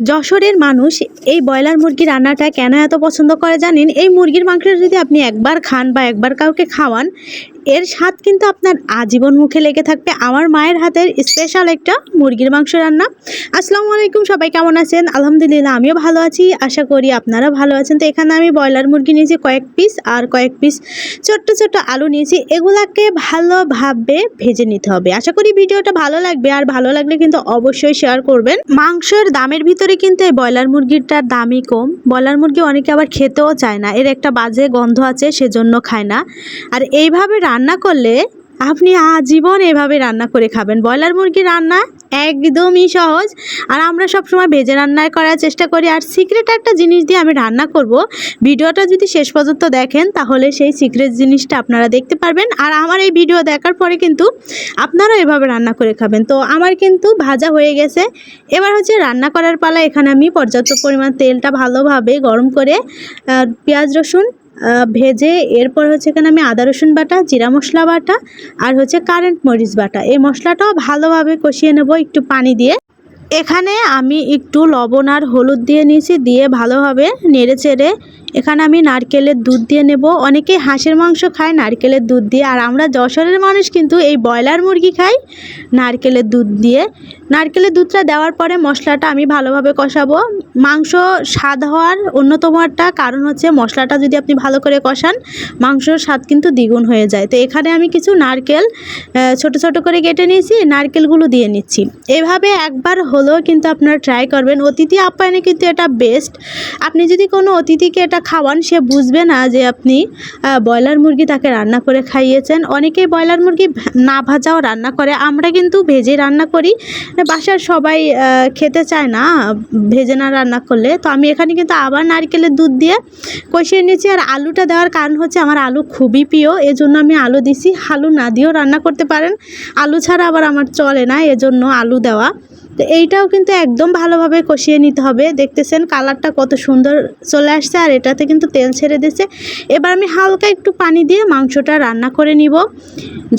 যশোরের মানুষ এই ব্রয়লার মুরগি রান্নাটা কেন এত পছন্দ করে জানেন? এই মুরগির মাংসটা যদি আপনি একবার খান বা একবার কাউকে খাওয়ান এর স্বাদ কিন্তু আপনার আজীবন মুখে লেগে থাকবে। আমার মায়ের হাতের স্পেশাল একটা মুরগির মাংস রান্না। আসসালামু আলাইকুম, সবাই কেমন আছেন? আলহামদুলিল্লাহ, আমিও ভালো আছি। আশা করি আপনারা ভালো আছেন। তো এখানে আমি ব্রয়লার মুরগি নিয়েছি কয়েক পিস আর কয়েক পিস ছোট্ট ছোট্ট আলু নিয়েছি। এগুলাকে ভালোভাবে ভেজে নিতে হবে। আশা করি ভিডিওটা ভালো লাগবে। আর ভালো লাগলে কিন্তু অবশ্যই শেয়ার করবেন। মাংসের দামের ভিতরে কিন্তু এই ব্রয়লার মুরগিটার দামই কম। ব্রয়লার মুরগি অনেকে আবার খেতেও চায় না। এর একটা বাজে গন্ধ আছে, সেজন্য খায় না। আর এইভাবে রান্না করলে আপনি আজীবন এভাবে রান্না করে খাবেন। ব্রয়লার মুরগি রান্না একদমই সহজ। আর আমরা সবসময় ভেজে রান্না করার চেষ্টা করি। আর সিক্রেট একটা জিনিস দিয়ে আমি রান্না করব। ভিডিওটা যদি শেষ পর্যন্ত দেখেন, তাহলে সেই সিক্রেট জিনিসটা আপনারা দেখতে পারবেন। আর আমার এই ভিডিও দেখার পরে কিন্তু আপনারাও এভাবে রান্না করে খাবেন। তো আমার কিন্তু ভাজা হয়ে গেছে। এবার হচ্ছে রান্না করার পালা। এখানে আমি পর্যাপ্ত পরিমাণ তেলটা ভালোভাবে গরম করে পেঁয়াজ রসুন ভেজে এরপর হচ্ছে এখানে আমি আদা রসুন বাটা, জিরা মশলা বাটা আর হচ্ছে কারেন্ট মরিচ বাটা। এই মশলাটাও ভালোভাবে কষিয়ে নেব একটু পানি দিয়ে। এখানে আমি একটু লবণ আর হলুদ দিয়ে নিয়েছি, দিয়ে ভালোভাবে নেড়ে চেড়ে এখানে আমি নারকেলের দুধ দিয়ে নেব। অনেকে হাঁসের মাংস খায়, নারকেলের দুধ দিয়ে। আর আমরা যশোরের মানুষ কিন্তু এই ব্রয়লার মুরগি খাই নারকেলের দুধ দিয়ে। নারকেলের দুধটা দেওয়ার পরে মশলাটা আমি ভালোভাবে কষাবো। মাংস স্বাদ হওয়ার অন্যতম একটা কারণ হচ্ছে মশলাটা যদি আপনি ভালো করে কষান, মাংসর স্বাদ কিন্তু দ্বিগুণ হয়ে যায়। তো এখানে আমি কিছু নারকেল ছোট ছোট করে কেটে নিয়েছি, নারকেলগুলো দিয়ে নিচ্ছি। এভাবে একবার হলেও কিন্তু আপনারা ট্রাই করবেন। অতিথি আপ্যায়নে কিন্তু এটা বেস্ট আপনি যদি কোনো অতিথিকে এটা খাওয়ান, সে বুঝবে না যে আপনি ব্রয়লার মুরগি তাকে রান্না করে খাইয়েছেন। অনেকেই ব্রয়লার মুরগি না ভাজাও রান্না করে। আমরা কিন্তু ভেজে রান্না করি। বাসার সবাই খেতে চায় না, ভেজে না রান্না করলে। তো আমি এখানে কিন্তু আবার নারকেলের দুধ দিয়ে কষিয়ে নিয়েছি। আর আলুটা দেওয়ার কারণ হচ্ছে আমার আলু খুবই প্রিয়। এজন্য আমি আলু দিছি। আলু না দিয়েও রান্না করতে পারেন। আলু ছাড়া আবার আমার চলে না। এজন্য আলু দেওয়া। তো এইটাও কিন্তু একদম ভালোভাবে কষিয়ে নিতে হবে। দেখতেছেন কালারটা কত সুন্দর চলে আসছে আর এটাতে কিন্তু তেল ছেড়ে দিয়েছে। এবার আমি হালকা একটু পানি দিয়ে মাংসটা রান্না করে নিব।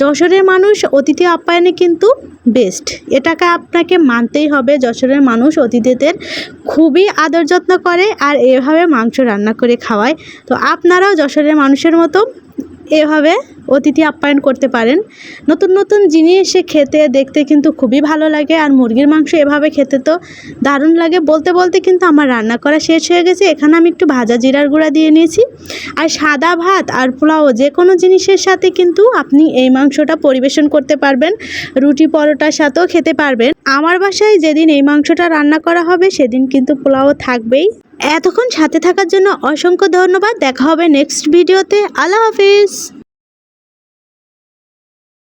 যশোরের মানুষ অতিথি আপ্যায়নে কিন্তু বেস্ট এটাকে আপনাকে মানতেই হবে, যশোরের মানুষ অতিথিদের খুবই আদর যত্ন করে আর এভাবে মাংস রান্না করে খাওয়ায়। তো আপনারাও যশোরের মানুষের মতো এভাবে অতিথি আপ্যায়ন করতে পারেন। নতুন নতুন জিনিস খেতে, দেখতে কিন্তু খুবই ভালো লাগে। আর মুরগির মাংস এভাবে খেতে তো দারুণ লাগে। বলতে বলতে কিন্তু আমার রান্না করা শেষ হয়ে গেছে। এখানে আমি একটু ভাজা জিরার গুঁড়া দিয়ে নিয়েছি। আর সাদা ভাত আর পোলাও যে কোনো জিনিসের সাথে কিন্তু আপনি এই মাংসটা পরিবেশন করতে পারবেন। রুটি পরোটার সাথেও খেতে পারবেন। আমার বাসায় যেদিন এই মাংসটা রান্না করা হবে, সেদিন কিন্তু পোলাও থাকবেই। এতক্ষণ সাথে থাকার জন্য অসংখ্য ধন্যবাদ। দেখা হবে নেক্সট ভিডিওতে। আল্লাহ হাফিজ।